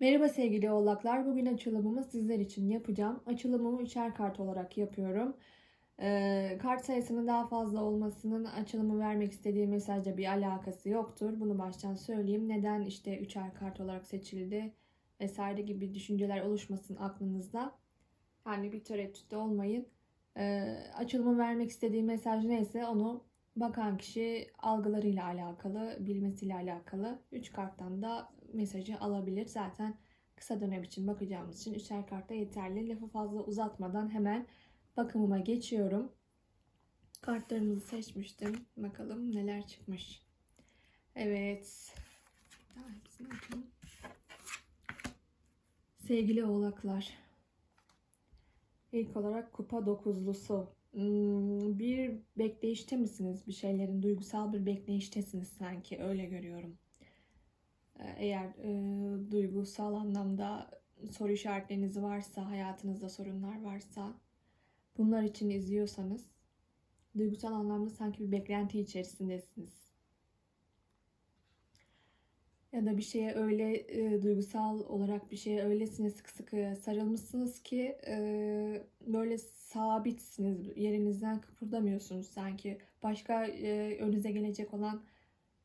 Merhaba sevgili oğlaklar. Bugün açılımımı sizler için yapacağım. Açılımımı üçer kart olarak yapıyorum. Ee, kart sayısının daha fazla olmasının açılımı vermek istediği mesajla bir alakası yoktur. Bunu baştan söyleyeyim. Neden işte üçer kart olarak seçildi vesaire gibi düşünceler oluşmasın aklınızda. Yani bir tereddütte olmayın. Ee, açılımı vermek istediği mesaj neyse onu bakan kişi algılarıyla alakalı, bilmesiyle alakalı. Üç karttan da mesajı alabilir. Zaten kısa dönem için bakacağımız için üçer kartta yeterli. Lafı fazla uzatmadan hemen bakımıma geçiyorum. Kartlarımızı seçmiştim. Bakalım neler çıkmış. Evet. Sevgili oğlaklar. İlk olarak kupa dokuzlusu. Bir bekleyişte misiniz? Bir şeylerin duygusal bir bekleyiştesiniz sanki. Öyle görüyorum. Eğer e, duygusal anlamda soru işaretleriniz varsa, hayatınızda sorunlar varsa, bunlar için izliyorsanız, duygusal anlamda sanki bir beklenti içerisindesiniz. Ya da bir şeye öyle e, duygusal olarak bir şeye öylesine sıkı sıkı sarılmışsınız ki e, böyle sabitsiniz. Yerinizden kıpırdamıyorsunuz sanki. Başka e, önünüze gelecek olan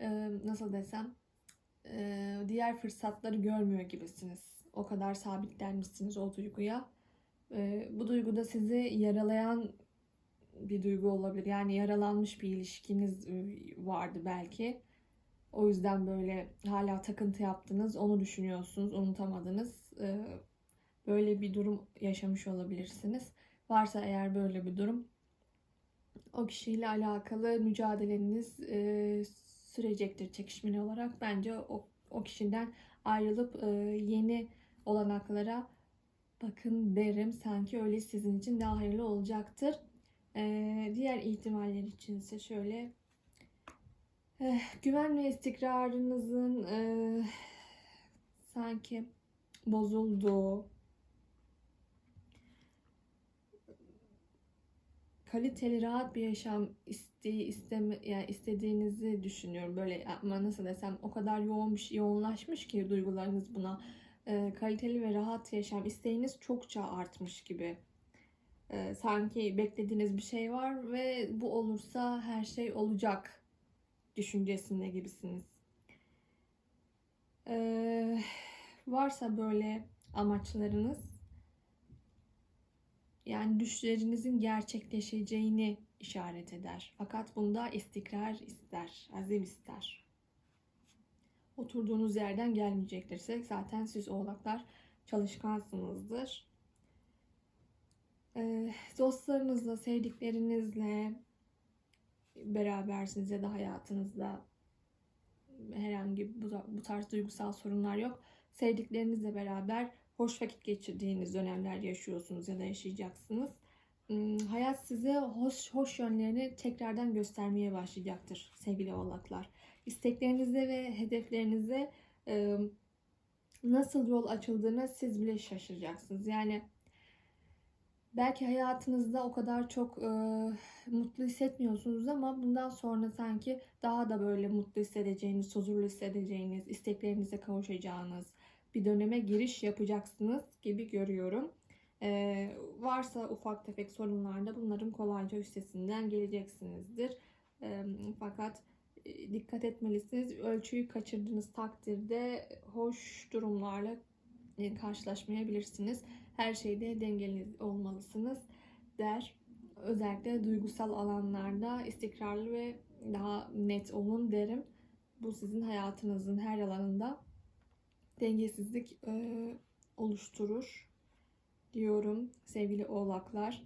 e, nasıl desem e, diğer fırsatları görmüyor gibisiniz. O kadar sabitlenmişsiniz o duyguya. E, bu duyguda sizi yaralayan bir duygu olabilir. Yani yaralanmış bir ilişkiniz e, vardı belki. O yüzden böyle hala takıntı yaptınız, onu düşünüyorsunuz, unutamadınız. E, böyle bir durum yaşamış olabilirsiniz. Varsa eğer böyle bir durum, o kişiyle alakalı mücadeleniz e, sürecektir çekişmeli olarak. Bence o, o kişiden ayrılıp e, yeni olanaklara bakın derim. Sanki öyle sizin için daha hayırlı olacaktır. E, diğer ihtimaller için ise şöyle güven ve istikrarınızın e, sanki bozulduğu kaliteli rahat bir yaşam iste, isteme, yani istediğinizi düşünüyorum. Böyle ama nasıl desem o kadar yoğun bir şey- yoğunlaşmış ki duygularınız buna. Ee, kaliteli ve rahat yaşam isteğiniz çokça artmış gibi. Ee, sanki beklediğiniz bir şey var ve bu olursa her şey olacak düşüncesinde gibisiniz. Ee, varsa böyle amaçlarınız yani düşlerinizin gerçekleşeceğini işaret eder. Fakat bunda istikrar ister, azim ister. Oturduğunuz yerden gelmeyecektirse zaten siz oğlaklar çalışkansınızdır. Ee, dostlarınızla, sevdiklerinizle berabersiniz ya da hayatınızda herhangi bu, bu tarz duygusal sorunlar yok. Sevdiklerinizle beraber hoş vakit geçirdiğiniz dönemler yaşıyorsunuz ya da yaşayacaksınız. Hmm, Hayat size hoş, hoş yönlerini tekrardan göstermeye başlayacaktır sevgili oğlaklar. İsteklerinizde ve hedeflerinize nasıl yol açıldığına siz bile şaşıracaksınız. Yani belki hayatınızda o kadar çok e, mutlu hissetmiyorsunuz ama bundan sonra sanki daha da böyle mutlu hissedeceğiniz, huzurlu hissedeceğiniz, isteklerinize kavuşacağınız, bir döneme giriş yapacaksınız gibi görüyorum. Ee, varsa ufak tefek sorunlarda bunların kolayca üstesinden geleceksinizdir. Ee, fakat e, dikkat etmelisiniz. Ölçüyü kaçırdığınız takdirde hoş durumlarla e, karşılaşmayabilirsiniz. Her şeyde dengeli olmalısınız der. Özellikle duygusal alanlarda istikrarlı ve daha net olun derim. Bu sizin hayatınızın her alanında dengesizlik e, oluşturur diyorum sevgili oğlaklar.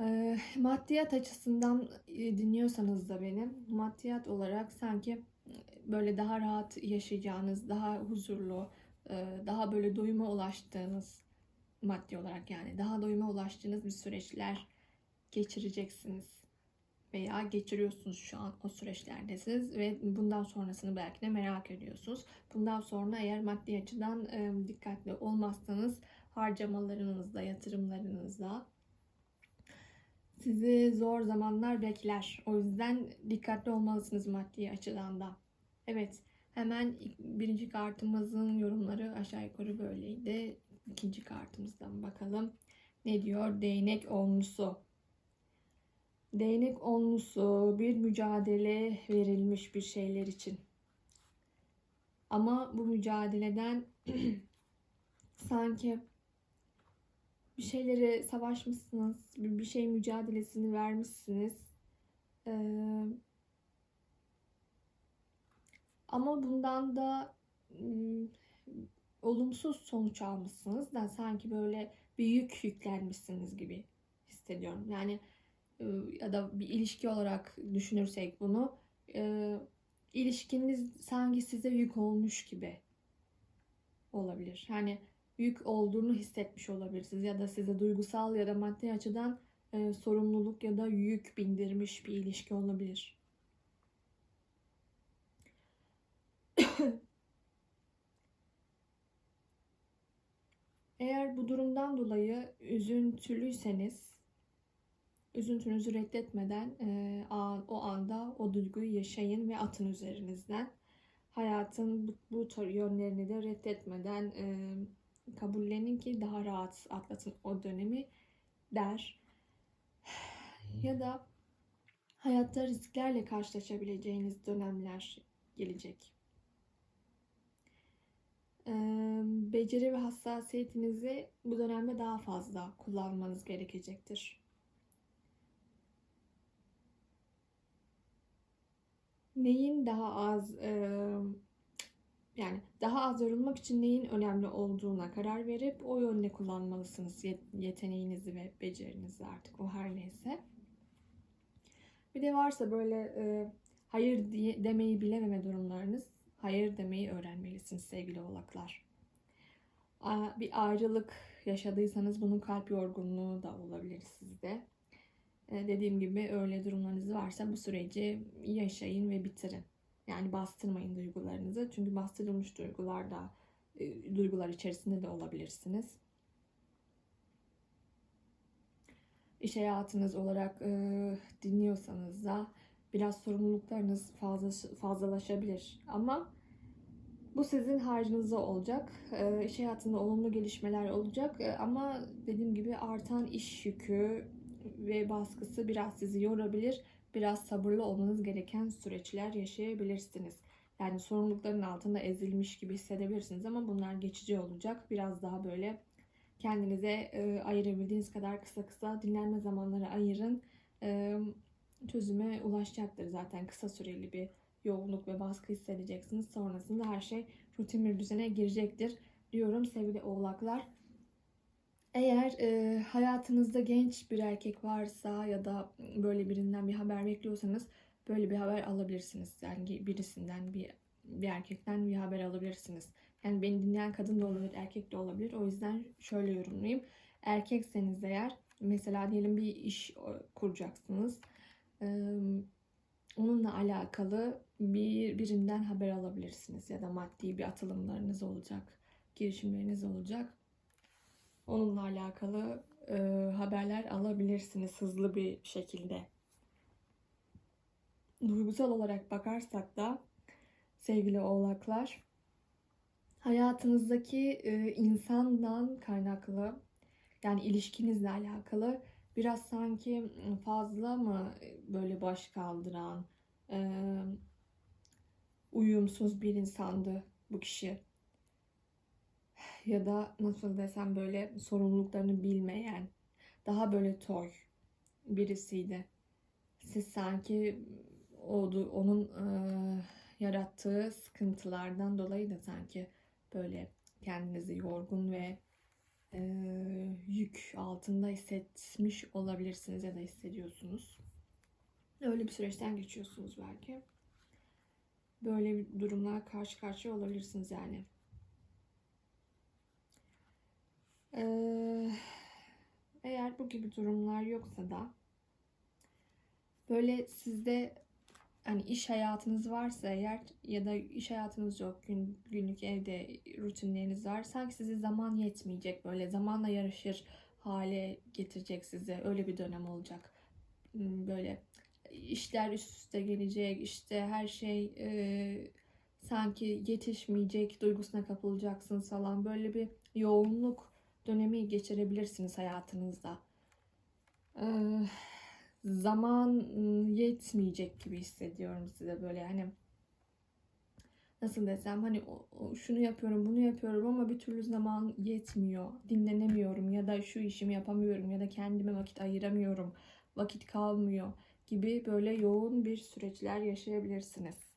E, maddiyat açısından e, dinliyorsanız da beni maddiyat olarak sanki böyle daha rahat yaşayacağınız, daha huzurlu, e, daha böyle doyuma ulaştığınız maddi olarak yani daha doyuma ulaştığınız bir süreçler geçireceksiniz veya geçiriyorsunuz şu an o süreçlerdesiniz ve bundan sonrasını belki de merak ediyorsunuz. Bundan sonra eğer maddi açıdan e, dikkatli olmazsanız harcamalarınızda, yatırımlarınızda sizi zor zamanlar bekler. O yüzden dikkatli olmalısınız maddi açıdan da. Evet, Hemen birinci kartımızın yorumları aşağı yukarı böyleydi. İkinci kartımızdan bakalım. Ne diyor? Değnek onlusu. Değnek onlusu bir mücadele verilmiş bir şeyler için. Ama bu mücadeleden sanki bir şeyleri savaşmışsınız, bir şey mücadelesini vermişsiniz. Ee, ama bundan da ım, olumsuz sonuç almışsınız da sanki böyle bir yük yüklenmişsiniz gibi hissediyorum. Yani e, ya da bir ilişki olarak düşünürsek bunu e, ilişkiniz sanki size yük olmuş gibi olabilir. Yani yük olduğunu hissetmiş olabilirsiniz ya da size duygusal ya da maddi açıdan e, sorumluluk ya da yük bindirmiş bir ilişki olabilir. Eğer bu durumdan dolayı üzüntülüyseniz, üzüntünüzü reddetmeden e, a- o anda o duyguyu yaşayın ve atın üzerinizden. Hayatın bu, bu yönlerini de reddetmeden e, kabullenin ki daha rahat atlatın o dönemi der. Ya da hayatta risklerle karşılaşabileceğiniz dönemler gelecek. Ee, beceri ve hassasiyetinizi bu dönemde daha fazla kullanmanız gerekecektir. Neyin daha az yani daha az yorulmak için neyin önemli olduğuna karar verip o yönde kullanmalısınız yet- yeteneğinizi ve becerinizi artık o her neyse. Bir de varsa böyle e, hayır diye, demeyi bilememe durumlarınız, hayır demeyi öğrenmelisiniz sevgili oğlaklar. Bir ayrılık yaşadıysanız bunun kalp yorgunluğu da olabilir sizde. E, Dediğim gibi öyle durumlarınız varsa bu süreci yaşayın ve bitirin. Yani bastırmayın duygularınızı. Çünkü bastırılmış duygular da e, duygular içerisinde de olabilirsiniz. İş hayatınız olarak e, dinliyorsanız da biraz sorumluluklarınız fazla fazlalaşabilir. Ama bu sizin harcınıza olacak. E, iş hayatında olumlu gelişmeler olacak. E, ama dediğim gibi artan iş yükü ve baskısı biraz sizi yorabilir. Biraz sabırlı olmanız gereken süreçler yaşayabilirsiniz. Yani sorumlulukların altında ezilmiş gibi hissedebilirsiniz ama bunlar geçici olacak. Biraz daha böyle kendinize e, ayırabildiğiniz kadar kısa kısa dinlenme zamanları ayırın. E, çözüme ulaşacaktır zaten kısa süreli bir yoğunluk ve baskı hissedeceksiniz. Sonrasında her şey rutin bir düzene girecektir diyorum sevgili oğlaklar. Eğer e, hayatınızda genç bir erkek varsa ya da böyle birinden bir haber bekliyorsanız böyle bir haber alabilirsiniz. Yani birisinden bir, bir erkekten bir haber alabilirsiniz. Yani beni dinleyen kadın da olabilir, erkek de olabilir. O yüzden şöyle yorumlayayım. Erkekseniz eğer mesela diyelim bir iş e, kuracaksınız. Ee, onunla alakalı bir birinden haber alabilirsiniz ya da maddi bir atılımlarınız olacak, girişimleriniz olacak. Onunla alakalı e, haberler alabilirsiniz hızlı bir şekilde. Duygusal olarak bakarsak da sevgili oğlaklar hayatınızdaki e, insandan kaynaklı yani ilişkinizle alakalı biraz sanki fazla mı böyle baş kaldıran e, uyumsuz bir insandı bu kişi ya da nasıl desem böyle sorumluluklarını bilmeyen, daha böyle toy birisiydi. Siz sanki o onun e, yarattığı sıkıntılardan dolayı da sanki böyle kendinizi yorgun ve e, yük altında hissetmiş olabilirsiniz ya da hissediyorsunuz. Öyle bir süreçten geçiyorsunuz belki. Böyle bir durumlar karşı karşıya olabilirsiniz yani. Ee, eğer bu gibi durumlar yoksa da böyle sizde hani iş hayatınız varsa eğer ya da iş hayatınız yok gün, günlük evde rutinleriniz var sanki size zaman yetmeyecek böyle zamanla yarışır hale getirecek size öyle bir dönem olacak Hmm, böyle işler üst üste gelecek işte her şey e, sanki yetişmeyecek duygusuna kapılacaksınız falan. Böyle bir yoğunluk dönemi geçirebilirsiniz hayatınızda. Ee, zaman ım, yetmeyecek gibi hissediyorum size böyle hani nasıl desem hani şunu yapıyorum bunu yapıyorum ama bir türlü zaman yetmiyor dinlenemiyorum ya da şu işimi yapamıyorum ya da kendime vakit ayıramıyorum vakit kalmıyor gibi böyle yoğun bir süreçler yaşayabilirsiniz.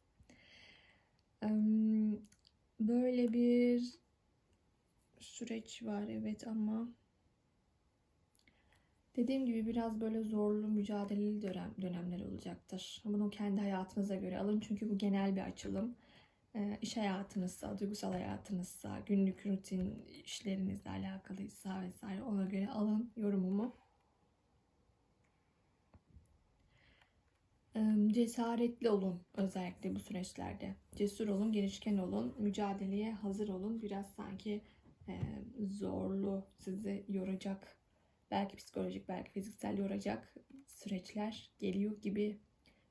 Böyle bir süreç var evet ama dediğim gibi biraz böyle zorlu mücadeleli dönem, dönemler olacaktır. Bunu kendi hayatınıza göre alın çünkü bu genel bir açılım. Ee, iş hayatınızsa, duygusal hayatınızsa, günlük rutin işlerinizle alakalıysa vesaire ona göre alın yorumumu. Cesaretli olun özellikle bu süreçlerde. Cesur olun, girişken olun, mücadeleye hazır olun. Biraz sanki e, zorlu, sizi yoracak, belki psikolojik, belki fiziksel yoracak süreçler geliyor gibi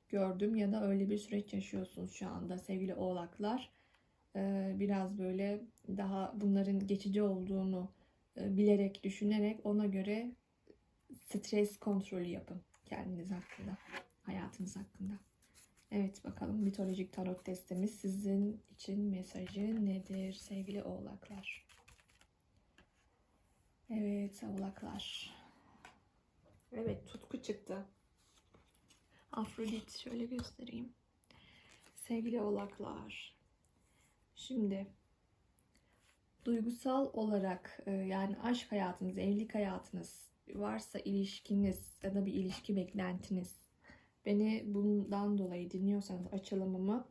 gördüm ya da öyle bir süreç yaşıyorsunuz şu anda sevgili oğlaklar. Ee, Biraz böyle daha bunların geçici olduğunu e, bilerek, düşünerek ona göre stres kontrolü yapın kendiniz hakkında, hayatınız hakkında. Evet bakalım mitolojik tarot testimiz sizin için mesajı nedir sevgili oğlaklar? Evet oğlaklar. Evet tutku çıktı. Afrodit şöyle göstereyim. Sevgili oğlaklar. Şimdi duygusal olarak e, yani aşk hayatınız, evlilik hayatınız varsa ilişkiniz ya da bir ilişki beklentiniz beni bundan dolayı dinliyorsanız açılımımı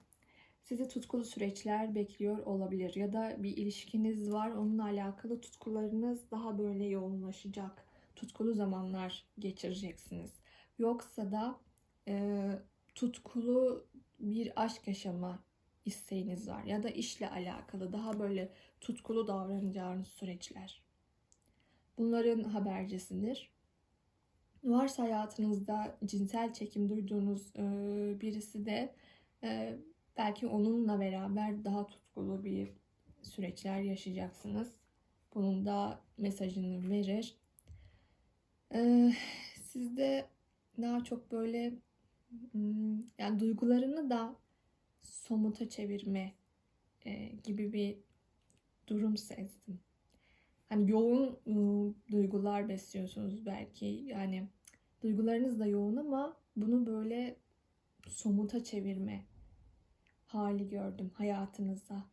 sizi tutkulu süreçler bekliyor olabilir ya da bir ilişkiniz var onunla alakalı tutkularınız daha böyle yoğunlaşacak tutkulu zamanlar geçireceksiniz yoksa da e, tutkulu bir aşk yaşama isteğiniz var ya da işle alakalı daha böyle tutkulu davranacağınız süreçler. Bunların habercisidir. Varsa hayatınızda cinsel çekim duyduğunuz e, birisi de e, belki onunla beraber daha tutkulu bir süreçler yaşayacaksınız. Bunun da mesajını verir. E, sizde daha çok böyle hmm, yani duygularını da somuta çevirme e, gibi bir durum sezdim. Hani yoğun ıı, duygular besliyorsunuz belki. Yani duygularınız da yoğun ama bunu böyle somuta çevirme hali gördüm hayatınızda.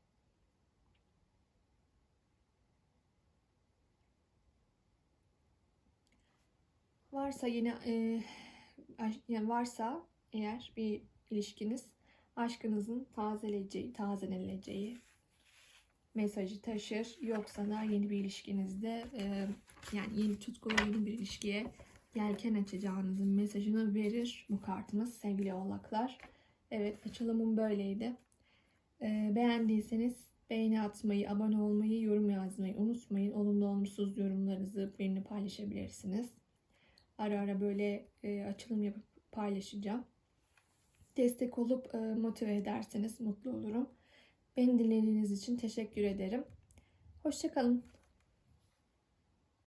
Varsa yine e, yani varsa eğer bir ilişkiniz aşkınızın tazeleyeceği, tazeleneceği mesajı taşır. Yoksa da yeni bir ilişkinizde e, yani yeni tutkulu yeni bir ilişkiye yelken açacağınızın mesajını verir bu kartınız sevgili oğlaklar. Evet açılımım böyleydi. E, beğendiyseniz beğeni atmayı, abone olmayı, yorum yazmayı unutmayın. Olumlu olumsuz yorumlarınızı benimle paylaşabilirsiniz. Ara ara böyle e, açılım yapıp paylaşacağım. Destek olup e, motive ederseniz mutlu olurum. Beni dinlediğiniz için teşekkür ederim. Hoşçakalın.